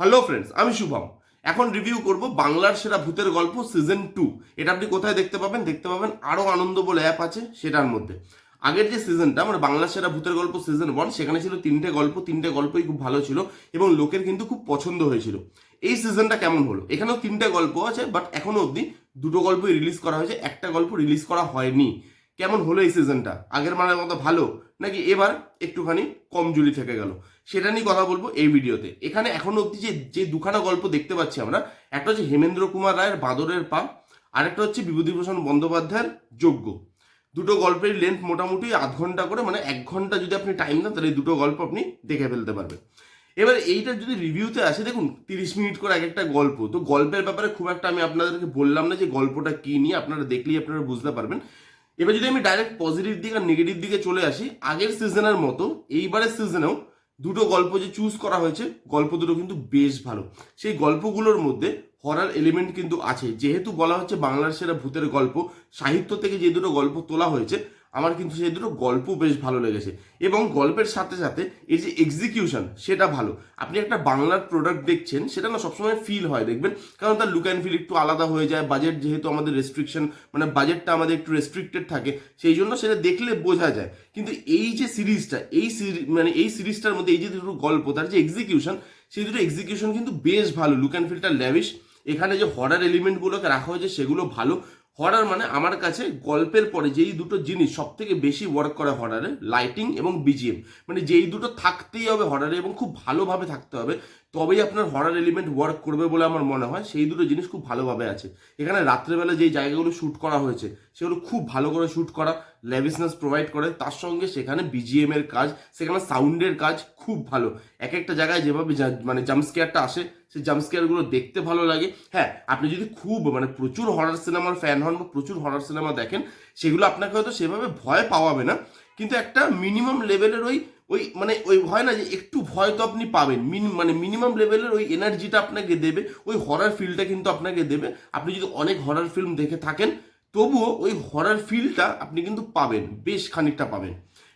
Hello friends আমি শুভম। এখন review করব বাংলার সেরা ভূতের গল্প সিজন টু এটা আপনি কোথায় দেখতে পাবেন? দেখতে পাবেন আরও আনন্দ বলে অ্যাপ আছে সেটার মধ্যে। আগের যে সিজনটা মানে বাংলার সেরা ভূতের গল্প সিজন ওয়ান সেখানে ছিল তিনটে গল্প, তিনটে গল্পই খুব ভালো ছিল এবং লোকের কিন্তু খুব পছন্দ হয়েছিল। এই সিজনটা কেমন হলো? এখানেও তিনটে গল্প আছে বাট এখনও অবধি দুটো গল্পই রিলিজ করা হয়েছে। একটা গল্প রিলিজ করা হয়নি। কেমন হলো এই সিজনটা আগের মানের মতো ভালো? নাকি এবার একটুখানি কম জুলি থেকে গেল? সেটা নিয়ে কথা বলব এই ভিডিওতে। এখানে এখনও অবধি যে যে দুখানা গল্প দেখতে পাচ্ছি আমরা, একটা হচ্ছে হেমেন্দ্র কুমার রায়ের বাদরের পা, আরেকটা হচ্ছে বিভূতিভূষণ বন্দ্যোপাধ্যায়ের যোগ্য দুটো গল্পের লেন্থ মোটামুটি আধ ঘণ্টা করে মানে এক ঘণ্টা যদি আপনি টাইম দেন, তাহলে দুটো গল্প আপনি দেখে ফেলতে পারবেন। এবার এইটা যদি রিভিউতে আসে, দেখুন, তিরিশ মিনিট করে এক একটা গল্প। তো গল্পের ব্যাপারে খুব একটা আমি আপনাদেরকে বললাম না যে গল্পটা কি নিয়ে, আপনারা দেখলেই আপনারা বুঝতে পারবেন। এবার যদি আমি ডাইরেক্ট পজিটিভ দিক আর নেগেটিভ দিকে চলে আসি, আগের সিজনের মতো, এইবারের সিজনেও দুটো গল্প যে চুজ করা হয়েছে, গল্প দুটো কিন্তু বেশ ভালো। সেই গল্পগুলোর মধ্যে হরার এলিমেন্ট কিন্তু আছে। যেহেতু বলা হচ্ছে বাংলার সেরা ভূতের গল্প, সাহিত্য থেকে যে দুটো গল্প তোলা হয়েছে আমার কিন্তু সেই দুটো গল্প বেশ ভালো লেগেছে। এবং গল্পের সাথে সাথে এই যে এক্সিকিউশন সেটা ভালো। আপনি একটা বাংলার প্রোডাক্ট দেখছেন, সেটা না সবসময় ফিল হয়, দেখবেন? কারণ তার লুক অ্যান্ড ফিল একটু আলাদা হয়ে যায় বাজেট যেহেতু আমাদের রেস্ট্রিকশন মানে বাজেটটা আমাদের একটু রেস্ট্রিক্টেড থাকে, সেই জন্য সেটা দেখলে বোঝা যায়। কিন্তু এই যে সিরিজটা এই মানে এই সিরিজটার মধ্যে এই যে দুটো গল্প, তার যে এক্সিকিউশন সেই দুটো এক্সিকিউশন কিন্তু বেশ ভালো। লুক অ্যান্ড ফিলটা ল্যাভিশ এখানে যে হরার এলিমেন্টগুলোকে রাখা হয়েছে, সেগুলো ভালো। হরার মানে আমার কাছে গল্পের পরে যেই দুটো জিনিস সব থেকে বেশি ওয়ার্ক করে হরারে লাইটিং এবং বিজিএম মানে যেই দুটো থাকতেই হবে হরারে এবং খুব ভালোভাবে থাকতে হবে, তবেই আপনার হরার এলিমেন্ট ওয়ার্ক করবে বলে আমার মনে হয়। সেই দুটো জিনিস খুব ভালোভাবে আছে। এখানে রাত্রেবেলা যেই জায়গাগুলো শ্যুট করা হয়েছে, সেগুলো খুব ভালো করে শ্যুট করা ল্যাভিসনেস প্রোভাইড করে। তার সঙ্গে সেখানে বিজিএম এর কাজ, সেখানে সাউন্ডের কাজ খুব ভালো। এক একটা জায়গায় যেভাবে মানে জাম্পস্কেয়ারটা আসে সেই জাম্পস্কেয়ারগুলো দেখতে ভালো লাগে। হ্যাঁ আপনি যদি খুব মানে প্রচুর হরার সিনেমার ফ্যান হন বা প্রচুর হরার সিনেমা দেখেন, সেগুলো আপনাকে হয়তো সেভাবে ভয় পাওয়াবে না। কিন্তু একটা মিনিমাম লেভেলের ওই ওই মানে ওই হয় না যে একটু ভয় তো আপনি পাবেন। মিনি মানে মিনিমাম লেভেলের ওই এনার্জিটা আপনাকে দেবে, ওই হরার ফিলটা কিন্তু আপনাকে দেবে। আপনি যদি অনেক হরার ফিল্ম দেখে থাকেন, তবুও ওই হরার ফিলটা আপনি কিন্তু পাবেন, বেশ খানিকটা পাবেন।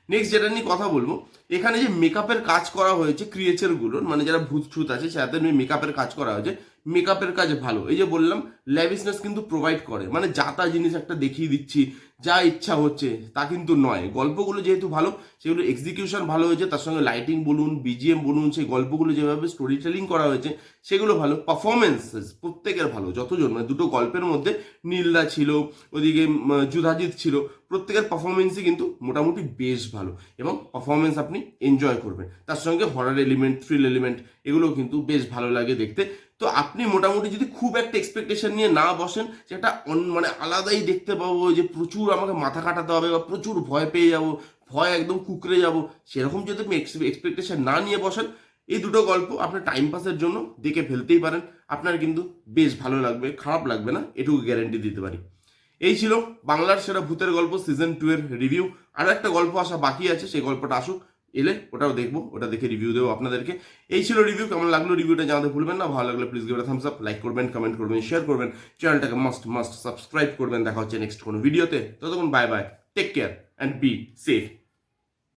নেক্সট যেটা নিয়ে কথা বলব, এখানে যে মেকআপের কাজ করা হয়েছে ক্রিয়েচারগুলোর মানে যারা ভূত ছুত আছে সাথে মেকআপের কাজ করা হয়েছে মেকআপের কাজ ভালো। এই যে বললাম ল্যাভিসনেস কিন্তু প্রোভাইড করে। মানে যা তা জিনিস একটা দেখিয়ে দিচ্ছি, যা ইচ্ছা হচ্ছে, তা কিন্তু নয়। গল্পগুলো যেহেতু ভালো, সেগুলো এক্সিকিউশন ভালো হয়েছে, তার সঙ্গে লাইটিং বলুন বিজিএম বলুন, সেই গল্পগুলো যেভাবে স্টোরি টেলিং করা হয়েছে, সেগুলো ভালো। পারফরমেন্সেস প্রত্যেকের ভালো, যতজন। মানে দুটো গল্পের মধ্যে নীলদা ছিল, ওদিকে যুধাজিৎ ছিল, প্রত্যেকের পারফরমেন্সই কিন্তু মোটামুটি বেশ ভালো এবং পারফরমেন্স আপনি এনজয় করবেন। তার সঙ্গে হরার এলিমেন্ট থ্রিল এলিমেন্ট এগুলো কিন্তু বেশ ভালো লাগে দেখতে। তো আপনি মোটামুটি যদি খুব একটা এক্সপেকটেশন নিয়ে না বসেন অন- মানে আলাদাই দেখতে পাবো যে প্রচুর আমাকে মাথা কাটাতে হবে বা প্রচুর ভয় পেয়ে যাব, ভয় একদম কুকড়ে যাব। সেরকম যদি আপনি এক্সপেকটেশন না নিয়ে বসেন, এই দুটো গল্প আপনার টাইম পাসের জন্য দেখে ফেলতেই পারেন। আপনার কিন্তু বেশ ভালো লাগবে, খারাপ লাগবে না, এটুকু গ্যারেন্টি দিতে পারি। এই ছিল বাংলার সেরা ভূতের গল্প সিজন টু এর রিভিউ আর একটা গল্প আসা বাকি আছে, সেই গল্পটা আসুক। এলে ওটাও দেখব, ওটা দেখে রিভিউ দেবো আপনাদেরকে। এই ছিল রিভিউ কেমন লাগল রিভিউটা জানাতে ভুলবেন না, ভালো লাগলে please give thumbs up like করবেন কমেন্ট করবেন শেয়ার করবেন চ্যানেলটাকে মাস্ট মাস্ট সাবস্ক্রাইব করবেন, দেখা হচ্ছে নেক্সট কোনো ভিডিওতে ততক্ষণ bye bye take care and be safe